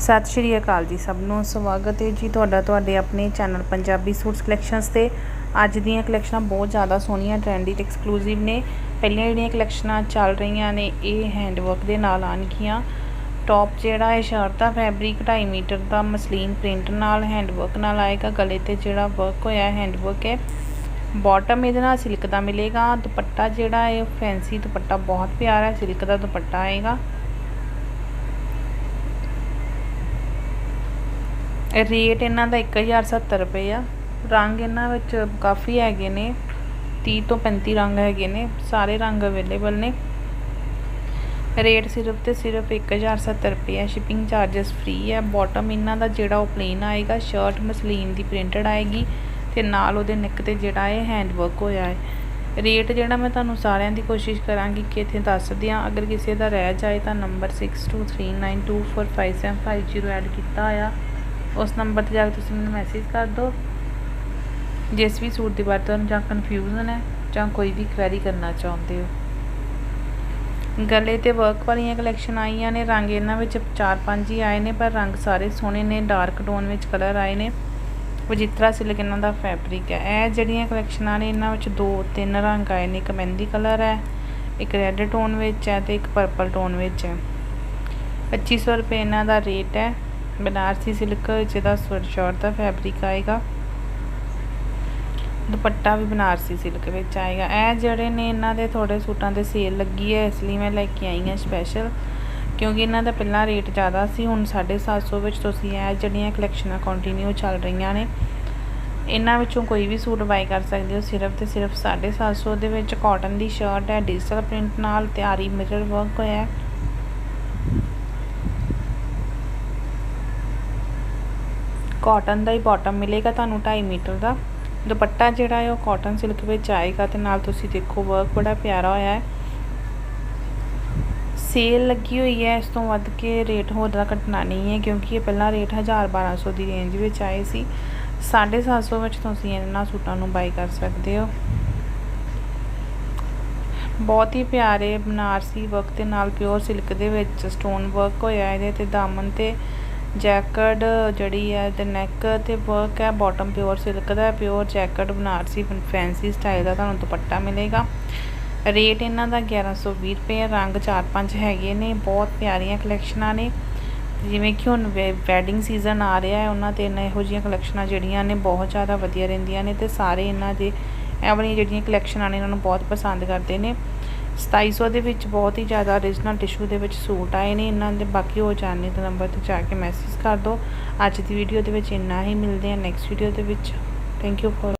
ਸਤਿ ਸ਼੍ਰੀ ਅਕਾਲ ਜੀ ਸਭ ਨੂੰ। ਸਵਾਗਤ ਹੈ ਜੀ ਤੁਹਾਡਾ ਤੁਹਾਡੇ ਆਪਣੇ ਚੈਨਲ ਪੰਜਾਬੀ ਸੂਟਸ ਕਲੈਕਸ਼ਨਸ ਤੇ। ਅੱਜ ਦੀਆਂ ਕਲੈਕਸ਼ਨਾਂ ਬਹੁਤ ਜ਼ਿਆਦਾ ਸੋਹਣੀਆਂ ਟ੍ਰੈਂਡੀ ਤੇ ਐਕਸਕਲੂਸਿਵ ਨੇ। ਪਹਿਲੀਆਂ ਜਿਹੜੀਆਂ ਕਲੈਕਸ਼ਨਾਂ ਚੱਲ ਰਹੀਆਂ ਨੇ, ਇਹ ਹੈਂਡਵਰਕ ਦੇ ਨਾਲ ਆਣਗੀਆਂ ਟੌਪ ਜਿਹੜਾ ਹੈ ਸ਼ਰਟ ਦਾ ਫੈਬਰਿਕ 2.5 ਮੀਟਰ ਦਾ ਮਸਲੀਨ ਪ੍ਰਿੰਟ ਨਾਲ ਹੈਂਡਵਰਕ ਨਾਲ ਆਏਗਾ। ਗਲੇ ਤੇ ਜਿਹੜਾ ਵਰਕ ਹੋਇਆ ਹੈਂਡਵਰਕ ਹੈ। ਬਾਟਮ ਇਹਦੇ ਨਾਲ ਸਿਲਕ ਦਾ ਮਿਲੇਗਾ। ਦੁਪੱਟਾ ਜਿਹੜਾ ਹੈ ਫੈਂਸੀ ਦੁਪੱਟਾ ਬਹੁਤ ਪਿਆਰਾ ਹੈ ਸਿਲਕ ਦਾ ਦੁਪੱਟਾ ਆਏਗਾ। ਰੇਟ ਇਹਨਾਂ ਦਾ 1070 ਰੁਪਏ ਆ। ਰੰਗ ਇਹਨਾਂ ਵਿੱਚ ਕਾਫੀ ਹੈਗੇ ਨੇ। 30 ਤੋਂ 35 ਰੰਗ ਹੈਗੇ ਨੇ। ਸਾਰੇ ਰੰਗ ਅਵੇਲੇਬਲ ਨੇ। ਰੇਟ ਸਿਰਫ ਤੇ ਸਿਰਫ 1070 ਰੁਪਏ ਹੈ ਸ਼ਿਪਿੰਗ ਚਾਰजेस ਫ੍ਰੀ ਹੈ ਬਾਟਮ ਇਹਨਾਂ ਦਾ ਜਿਹੜਾ ਉਹ ਪਲੇਨ ਆਏਗਾ ਸ਼ਰਟ ਮਸਲੀਨ ਦੀ ਪ੍ਰਿੰਟਡ ਆਏਗੀ ਤੇ ਨਾਲ ਉਹਦੇ ਨੈਕ ਤੇ ਜਿਹੜਾ ਹੈ ਹੈਂਡ ਵਰਕ ਹੋਇਆ ਹੈ। ਰੇਟ ਜਿਹੜਾ ਮੈਂ ਤੁਹਾਨੂੰ ਸਾਰਿਆਂ ਦੀ ਕੋਸ਼ਿਸ਼ ਕਰਾਂਗੀ ਕਿ ਇੱਥੇ ਦੱਸ ਦਿਆਂ। ਅਗਰ ਕਿਸੇ ਦਾ ਰਹਿ ਜਾਏ ਤਾਂ ਨੰਬਰ 6239245750 ਐਡ ਕੀਤਾ ਆ। ਉਸ ਨੰਬਰ ਤੇ ਜਾ ਕੇ ਤੁਸੀਂ ਮੈਨੂੰ ਮੈਸੇਜ ਕਰ ਦਿਓ। ਜਿਸ ਵੀ ਸੂਟ ਦੀ ਬਾਰੇ ਤੁਹਾਨੂੰ ਜਾਂ ਕਨਫਿਊਜ਼ਨ ਹੈ ਜਾਂ ਕੋਈ ਵੀ ਕੁਐਰੀ ਕਰਨਾ ਚਾਹੁੰਦੇ ਹੋ। ਗਲੇ ਤੇ ਵਰਕ ਵਾਲੀਆਂ ਕਲੈਕਸ਼ਨ ਆਈਆਂ ਨੇ, ਰੰਗ ਇਹਨਾਂ ਵਿੱਚ 4-5 ਹੀ ਆਏ ਨੇ, ਪਰ ਰੰਗ ਸਾਰੇ ਸੋਹਣੇ ਨੇ ਡਾਰਕ ਟੋਨ ਵਿੱਚ ਕਲਰ ਆਏ ਨੇ। ਵਜਿਤਰਾ ਸਿਲਕ ਇਹਨਾਂ ਦਾ ਫੈਬਰਿਕ ਹੈ। ਇਹ ਜਿਹੜੀਆਂ ਕਲੈਕਸ਼ਨਾਂ ਨੇ, ਇਹਨਾਂ ਵਿੱਚ ਦੋ ਤਿੰਨ ਰੰਗ ਆਏ ਨੇ। ਇੱਕ ਮਹਿੰਦੀ ਕਲਰ ਹੈ, ਇੱਕ ਰੈੱਡ ਟੋਨ ਵਿੱਚ ਹੈ ਤੇ ਇੱਕ ਪਰਪਲ ਟੋਨ ਵਿੱਚ ਹੈ। 2500 ਰੁਪਏ ਇਹਨਾਂ ਦਾ ਰੇਟ ਹੈ। ਬਨਾਰਸੀ ਸਿਲਕ ਜਿਹਦਾ ਸਵੈਟਸ਼ਰਟ ਦਾ ਫੈਬਰਿਕ ਆਏਗਾ। ਦੁਪੱਟਾ ਵੀ ਬਨਾਰਸੀ ਸਿਲਕ ਵਿੱਚ ਆਏਗਾ। ਇਹ ਜਿਹੜੇ ਨੇ ਇਹਨਾਂ ਦੇ ਥੋੜੇ ਸੂਟਾਂ ਦੇ ਸੇਲ ਲੱਗੀ ਹੈ, ਇਸ ਲਈ ਮੈਂ ਲੈ ਕੇ ਆਈ ਹਾਂ ਸਪੈਸ਼ਲ ਕਿਉਂਕਿ ਇਹਨਾਂ ਦਾ ਪਹਿਲਾਂ ਰੇਟ ਜ਼ਿਆਦਾ ਸੀ, ਹੁਣ 750 ਵਿੱਚ ਤੁਸੀਂ ਇਹ ਜਿਹੜੀਆਂ ਕਲੈਕਸ਼ਨਾਂ ਕੰਟੀਨਿਊ ਚੱਲ ਰਹੀਆਂ ਨੇ, ਇਹਨਾਂ ਵਿੱਚੋਂ ਕੋਈ ਵੀ ਸੂਟ ਬਾਈ ਕਰ ਸਕਦੇ ਹੋ। ਸਿਰਫ ਤੇ ਸਿਰਫ 750 ਦੇ ਵਿੱਚ ਕਾਟਨ ਦੀ ਸ਼ਰਟ ਹੈ ਡਿਜੀਟਲ ਪ੍ਰਿੰਟ ਨਾਲ ਤਿਆਰੀ ਮਿਰਰ ਵਰਕ ਹੋਇਆ ਹੈ। ਕਾਟਨ ਦਾ ਹੀ ਬਾਟਮ ਮਿਲੇਗਾ ਤੁਹਾਨੂੰ 2.5 ਮੀਟਰ ਦਾ। ਦੁਪੱਟਾ ਜਿਹੜਾ ਹੈ ਉਹ ਕਾਟਨ ਸਿਲਕ ਵਿੱਚ ਆਏਗਾ ਤੇ ਨਾਲ ਤੁਸੀਂ ਦੇਖੋ ਵਰਕ ਬੜਾ ਪਿਆਰਾ ਹੋਇਆ ਹੈ। ਸੇਲ ਲੱਗੀ ਹੋਈ ਹੈ, ਇਸ ਤੋਂ ਵੱਧ ਕੇ ਰੇਟ ਹੋਰ ਦਾ ਘਟਣਾ ਨਹੀਂ ਹੈ ਕਿਉਂਕਿ ਇਹ ਪਹਿਲਾਂ ਰੇਟ 1000 1200 ਦੀ ਰੇਂਜ ਵਿੱਚ ਆਏ ਸੀ। 750 ਵਿੱਚ ਤੁਸੀਂ ਇਹਨਾਂ ਸੂਟਾਂ ਨੂੰ ਬਾਈ ਕਰ ਸਕਦੇ ਹੋ। ਬਹੁਤ ਹੀ ਪਿਆਰੇ ਬਨਾਰਸੀ ਵਰਕ ਦੇ ਨਾਲ ਪਿਓਰ ਸਿਲਕ ਦੇ ਵਿੱਚ ਸਟੋਨ ਵਰਕ ਹੋਇਆ ਇਹਦੇ ਤੇ ਦਾਮਨ ਤੇ ਜੈਕਟ ਜਿਹੜੀ ਹੈ ਤੇ ਨੈਕ ਤੇ ਵਰਕ ਹੈ ਬਾਟਮ ਪਿਓਰ ਸਿਲਕ ਦਾ pure jacket Banarasi fancy style ਦਾ ਤੁਹਾਨੂੰ ਦੁਪੱਟਾ ਮਿਲੇਗਾ। ਰੇਟ ਇਹਨਾਂ ਦਾ 1120 ਰੁਪਏ ਰੰਗ 4-5 ਹੈਗੇ ਨੇ, ਬਹੁਤ ਪਿਆਰੀਆਂ ਕਲੈਕਸ਼ਨਾਂ ਨੇ। ਜਿਵੇਂ ਕਿ ਹੁਣ ਵੈਡਿੰਗ ਸੀਜ਼ਨ ਆ ਰਿਹਾ ਹੈ, ਉਹਨਾਂ ਤੇ ਇਹਨਾਂ ਇਹੋ ਜਿਹੀਆਂ ਕਲੈਕਸ਼ਨਾਂ ਜਿਹੜੀਆਂ ਨੇ ਬਹੁਤ ਜ਼ਿਆਦਾ ਵਧੀਆ ਰਹਿੰਦੀਆਂ ਨੇ ਤੇ ਸਾਰੇ ਇਹਨਾਂ ਦੇ ਇਹ ਵਾਲੀਆਂ ਜਿਹੜੀਆਂ ਕਲੈਕਸ਼ਨਾਂ ਨੇ, ਇਹਨਾਂ ਨੂੰ ਬਹੁਤ ਪਸੰਦ ਕਰਦੇ ਨੇ। 2700 ਦੇ ਵਿੱਚ ਬਹੁਤ ਹੀ ਜ਼ਿਆਦਾ ਓਰੀਜਨਲ ਟਿਸ਼ੂ ਦੇ ਵਿੱਚ ਸੂਟ ਆਏ ਨੇ, ਇਹਨਾਂ ਦੇ ਬਾਕੀ ਹੋ ਜਾਣਨੇ ਤਾਂ ਨੰਬਰ ਤੇ ਜਾ ਕੇ ਮੈਸੇਜ ਕਰ ਦਿਓ। ਅੱਜ ਦੀ ਵੀਡੀਓ ਦੇ ਵਿੱਚ ਇੰਨਾ ਹੀ, ਮਿਲਦੇ ਆ ਨੈਕਸਟ ਵੀਡੀਓ ਦੇ ਵਿੱਚ। Thank you for